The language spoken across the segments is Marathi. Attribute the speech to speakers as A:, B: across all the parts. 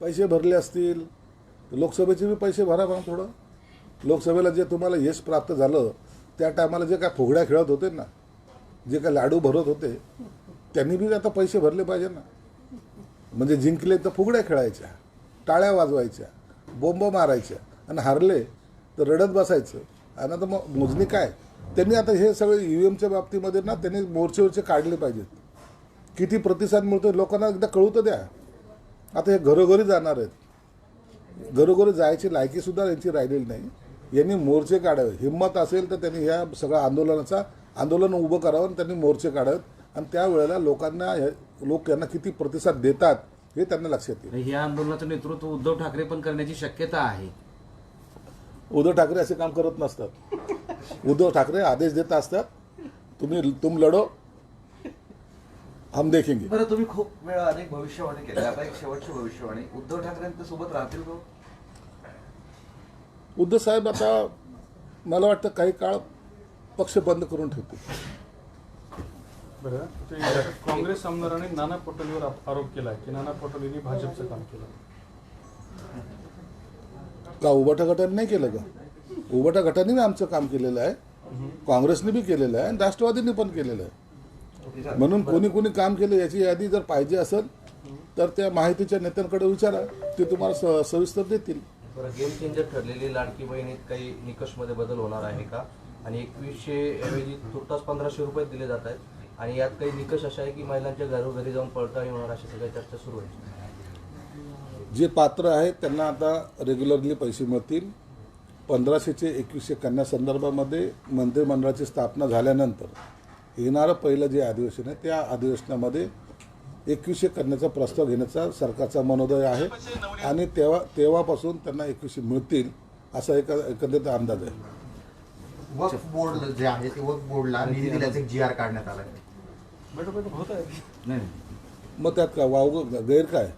A: पैसे भरले असतील तर लोकसभेचे बी पैसे भरा मग थोडं. लोकसभेला जे तुम्हाला यश प्राप्त झालं त्या टायमाला जे काय फुगड्या खेळत होते ना जे काय लाडू भरत होते त्यांनी बी आता पैसे भरले पाहिजे ना. म्हणजे जिंकले तर फुगड्या खेळायच्या टाळ्या वाजवायच्या बोंब मारायच्या आणि हारले तर रडत बसायचं. आणि आता मग मोजणी काय? त्यांनी आता हे सगळे ई व्ही एमच्या बाबतीमध्ये ना त्यांनी मोर्चेवरचे काढले पाहिजेत. किती प्रतिसाद मिळतो लोकांना एकदा कळू तर द्या. आता हे घरोघरी जाणार आहेत. घरोघरी जायची लायकीसुद्धा यांची राहिलेली नाही. यांनी मोर्चे काढावे हिंमत असेल तर त्यांनी ह्या सगळ्या आंदोलनाचा आंदोलन उभं करावं आणि त्यांनी मोर्चे काढावेत. आणि त्यावेळेला लोकांना लोक यांना किती प्रतिसाद देतात हे त्यांना लक्षात येईल.
B: या आंदोलनाचं नेतृत्व उद्धव ठाकरे पण करण्याची शक्यता आहे.
A: उद्धव ठाकरे असे काम करत नसतात. उद्धव ठाकरे आदेश देत असतात तुम्ही तुम लढो. हम देखेंगे।
C: बरं तुम्ही खूप वेळा अनेक भविष्यवाणी केल्या. आता एक शेवटची भविष्यवाणी. उद्धव ठाकरेंच्या सोबत राहतील का
A: उद्धव साहेब आता मला वाटतं काही काळ पक्ष बंद करून ठेवतील.
D: बरं ते काँग्रेस आमदाराने नाना पटोलेवर आप- आरोप केला की नाना पटोलेंनी भाजपचं काम केलं.
A: का उबाटा गटाने नाही केलं का? उबाटा गटाने बी आमचं काम केलेलं आहे. काँग्रेसने बी केलेलं आहे आणि राष्ट्रवादीने पण केलेलं आहे. म्हणून कोणी कोणी काम केलं याची यादी जर पाहिजे असेल तर त्या माहितीच्या नेत्यांकडे विचारा. ते तुम्हाला सविस्तर देतील.
E: गेम चेंजर ठरलेली लाडकी बहिणीत काही निकषमध्ये बदल होणार आहे का? आणि एकवीसशे ऐवजी तुर्तास पंधराशे रुपये दिले जात आहेत. आणि यात काही निकष असे आहे की महिलांच्या घरोघरी जाऊन पडताळणी होणार अशा सगळ्या चर्चा सुरू आहे?
A: जे पात्र आहेत त्यांना आता रेग्युलरली पैसे मिळतील. पंधराशेचे एकवीसशे कन्या संदर्भामध्ये मंत्रिमंडळाची स्थापना झाल्यानंतर येणारं पहिलं जे अधिवेशन आहे त्या अधिवेशनामध्ये एकवीसशे कन्याचा प्रस्ताव घेण्याचा सरकारचा मनोदय आहे. आणि तेव्हा तेव्हापासून त्यांना एकवीसशे मिळतील असा एक एकंदरीत अंदाज आहे.
F: वक्फ बोर्ड जे आहे ते वक्फ बोर्डला निधी दिल्याचं जी आर काढण्यात आला
B: नाही.
A: मग त्यात काय वाव गैर काय?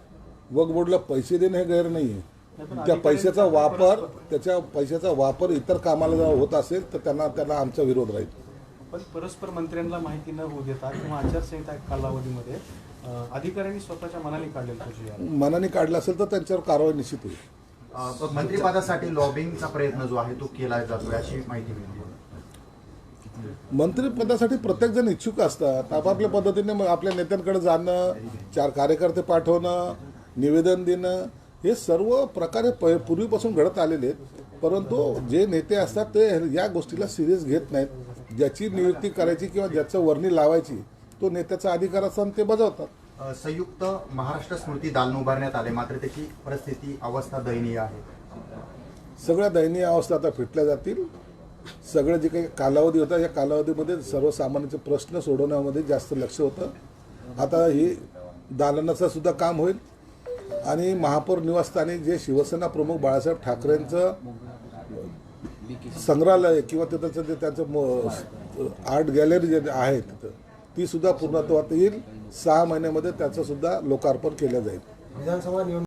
A: वक बोर्डला पैसे देणे हे गैर नाही आहे त्या पैशाचा वापर त्याच्या पैशाचा वापर इतर कामाला जर होत असेल तर त्यांना त्यांना आमचा विरोध राहील.
D: पण परस्पर मंत्र्यांना माहिती न होऊ देता किंवा आचारसंहिता कालावधीमध्ये अधिकाऱ्यांनी स्वतःच्या मनाने काढलेलं आर
A: मनाने काढला असेल तर त्यांच्यावर कारवाई निश्चित होईल.
F: मंत्रिपदासाठी लॉबिंगचा प्रयत्न जो आहे तो केला जातोय अशी माहिती मिळते.
A: मंत्रिपदासाठी प्रत्येक जण इच्छुक असतात. आपापल्या पद्धतीने आपल्या नेत्यांकडे जाणं चार कार्यकर्ते पाठवणं निवेदन देणं हे सर्व प्रकारे प पूर्वीपासून घडत आलेले आहेत. परंतु जे नेते असतात ते या गोष्टीला सिरियस घेत नाहीत. ज्याची नियुक्ती करायची किंवा ज्याचं वर्णी लावायची तो नेत्याचा अधिकार असताना ते बजावतात.
F: संयुक्त महाराष्ट्र स्मृती दालन उभारण्यात आले. मात्र त्याची परिस्थिती अवस्था दयनीय आहे.
A: सगळ्या दयनीय अवस्था आता फिटल्या जातील. सगळं जे काही कालावधी होता या कालावधीमध्ये सर्वसामान्यांचे प्रश्न सोडवण्यामध्ये जास्त लक्ष होतं. आता ही दालनाचं सुद्धा काम होईल. आणि महापौर निवासस्थानी जे शिवसेना प्रमुख बाळासाहेब ठाकरेंचं संग्रहालय किंवा त्याचं जे त्यांचं आर्ट गॅलरी जे आहे तिथं ती सुद्धा पूर्णत्वात येईल. सहा महिन्यामध्ये त्याचं सुद्धा लोकार्पण केलं जाईल.